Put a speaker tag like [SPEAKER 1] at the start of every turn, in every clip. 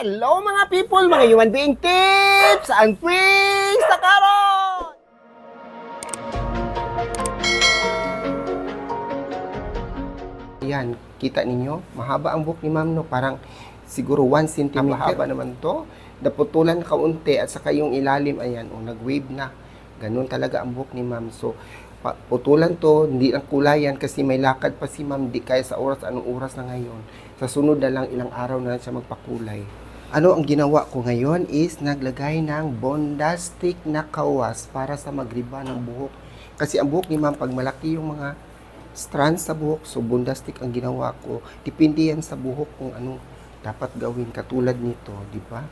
[SPEAKER 1] Hello mga people, mga human being tips and tricks sa karon! Yan, kita ninyo, mahaba ang buhok ni ma'am no, parang siguro 1 cm mahaba naman to. Naputulan kaunti at saka yung ilalim, ayan, oh, nag-wave na. Ganun talaga ang buhok ni ma'am. So, putulan to, hindi ang kulayan kasi may lakad pa si ma'am, di kaya sa oras, anong oras na ngayon. Sa sunod na lang, ilang araw na lang siya magpakulay. Ano ang ginawa ko ngayon is naglagay ng bondastic na kawas para sa magriba ng buhok. Kasi ang buhok ni ma'am, pag malaki yung mga strands sa buhok, so bondastic ang ginawa ko. Depende yan sa buhok kung anong dapat gawin katulad nito, di ba?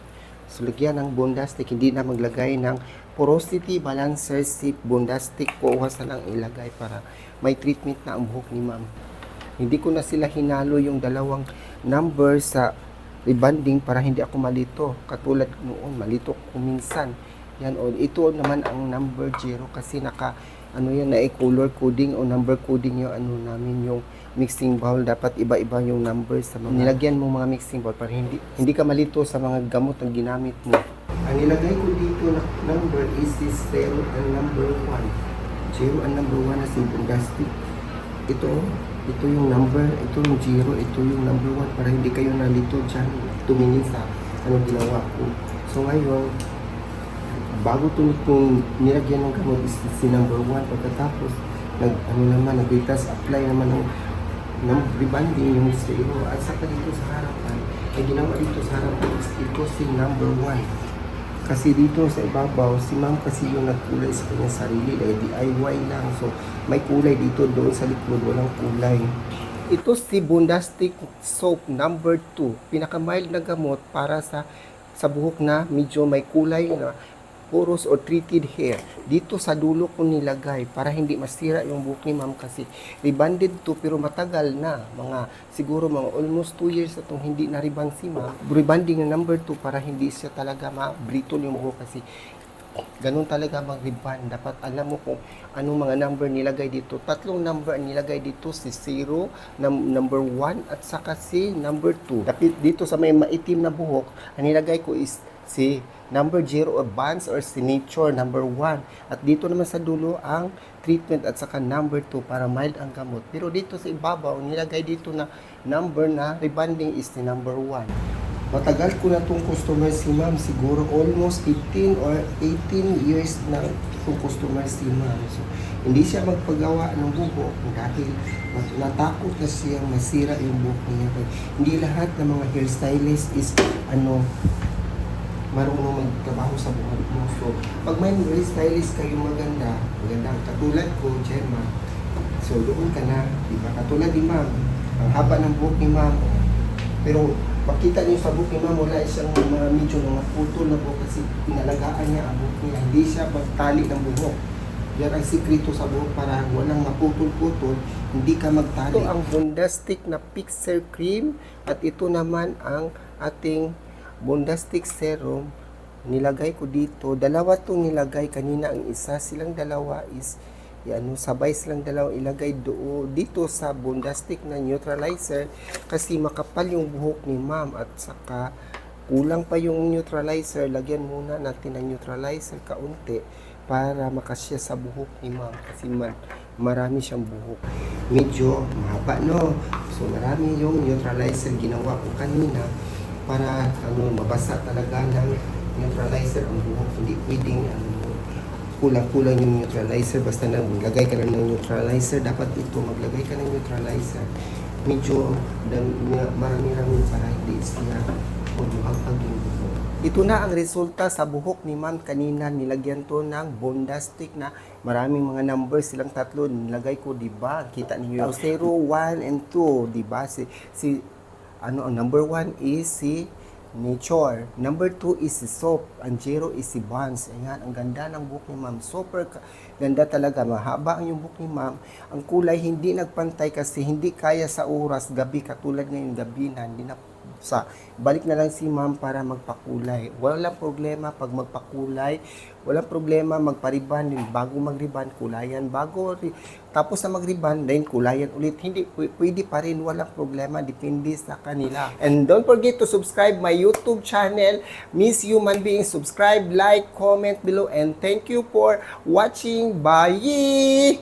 [SPEAKER 1] So, lagyan ng bondastic, hindi na maglagay ng porosity balancer stick bondastic kuha na lang ilagay para may treatment na ang buhok ni ma'am. Hindi ko na sila hinalo yung dalawang number sa rebanding para hindi ako malito. Katulad noon, malito ko minsan. Yan o, ito naman ang number 0 kasi naka ano yan na color coding o number coding yung ano namin yung mixing bowl dapat iba-iba yung number sa mga nilagyan mo mga mixing bowl para hindi hindi ka malito sa mga gamot ang ginamit mo. Ang nilagay ko dito na number is this 0 and number 1. 0 and number 1 na simple plastic. Ito, ito yung number, ito yung 0, ito yung number 1 para hindi kayo nalito dyan tumingin sa ano ginawa ko. So ngayon, bago ito kung nilagyan ng gamot is si number 1 pagkatapos nag ano naman nag-retouch apply naman ng ng rebanding yung zero at saka dito sa harapan ay ginawa dito sa harapan is ito si number 1 kasi dito sa ibabaw si ma'am kasi yung nagkulay sa kanyang sarili. Dahil DIY lang. So may kulay dito doon sa likod. Walang kulay. Ito si Bondastic Soap number 2 pinaka-mild na gamot para sa sa buhok na medyo may kulay na puros or treated hair. Dito sa dulo ko nilagay para hindi masira yung buhok ni ma'am kasi rebanded to pero matagal na. Mga siguro mga almost 2 years na itong hindi na-reband si ma'am. Rebanding na number 2 para hindi siya talaga ma-brittle yung buhok kasi ganun talaga mag-reband. Dapat alam mo kung anong mga number nilagay dito. Tatlong number nilagay dito, si 0, num- number 1, at saka si number 2. Dapat dito sa may maitim na buhok, ang nilagay ko is si number 0 or bands or signature number 1. At dito naman sa dulo ang treatment at saka number 2 para mild ang gamot. Pero dito sa ibabaw, nilagay dito na number na rebanding is the number 1. Matagal ko na itong customer si ma'am. Siguro almost 15 or 18 years na itong customer si ma'am. So, hindi siya magpagawa ng buhok dahil nat- natakot na siyang masira yung buhok niya. Hindi lahat ng mga hairstylist is ano marunong magtrabaho sa buhok mo. So, pag may hairstylist kayo maganda, maganda, katulad ko, Gemma, so doon ka na, di ba? Katulad ni ma'am, ang haba ng buhok ni ma'am, pero makita niyo sa buhok ni ma'am, wala siyang mga medyo mga putol na buhok kasi pinalagaan niya ang buhok niya. Hindi siya magtali ng buhok. Yan ang sikreto sa buhok para walang maputol-putol, hindi ka magtali. Ito ang Bondastic na Pixel Cream at ito naman ang ating Bondastic Serum. Nilagay ko dito. Dalawa itong nilagay. Kanina ang isa. Silang dalawa is ano, sabay silang dalawa ilagay doon dito sa Bondastic na neutralizer kasi makapal yung buhok ni ma'am at saka kulang pa yung neutralizer. Lagyan muna natin ng neutralizer kaunti para makasya sa buhok ni ma'am kasi man, marami siyang buhok. Medyo mahaba no. So marami yung neutralizer ginawa ko kanina para ano mabasa talaga ng neutralizer. Ang buhok. Hindi pwedeng ano, kulang-kulang yung neutralizer. Basta na maglagay ka na ng neutralizer dapat ito maglagay ka ng neutralizer. Medyo marami-rami para hindi siya magbuhag yung buhok. Ito na ang resulta sa buhok ni ma'am. Kanina nilagyan to ng bondastic na maraming mga numbers. Silang tatlo nilagay ko di ba? Kita niyo 0 1 and 2 di ba? Si si ano ang number 1 is si nature. Number two is si soap. Ang zero is si buns. Ayan, ang ganda ng buhok ni ma'am. Super ganda talaga. Mahaba ang yung buhok ni ma'am. Ang kulay hindi nagpantay kasi hindi kaya sa oras gabi katulad ngayon gabi na hindi na sa balik na lang si ma'am para magpakulay. Walang problema pag magpakulay. Walang problema magpariban din bago magriban, kulayan bago tapos na magriban, then kulayan ulit. Hindi pw- pwede pa rin, walang problema, depende sa kanila. And don't forget to subscribe my YouTube channel, Miss Human Being. Subscribe, like, comment below, and thank you for watching. Bye!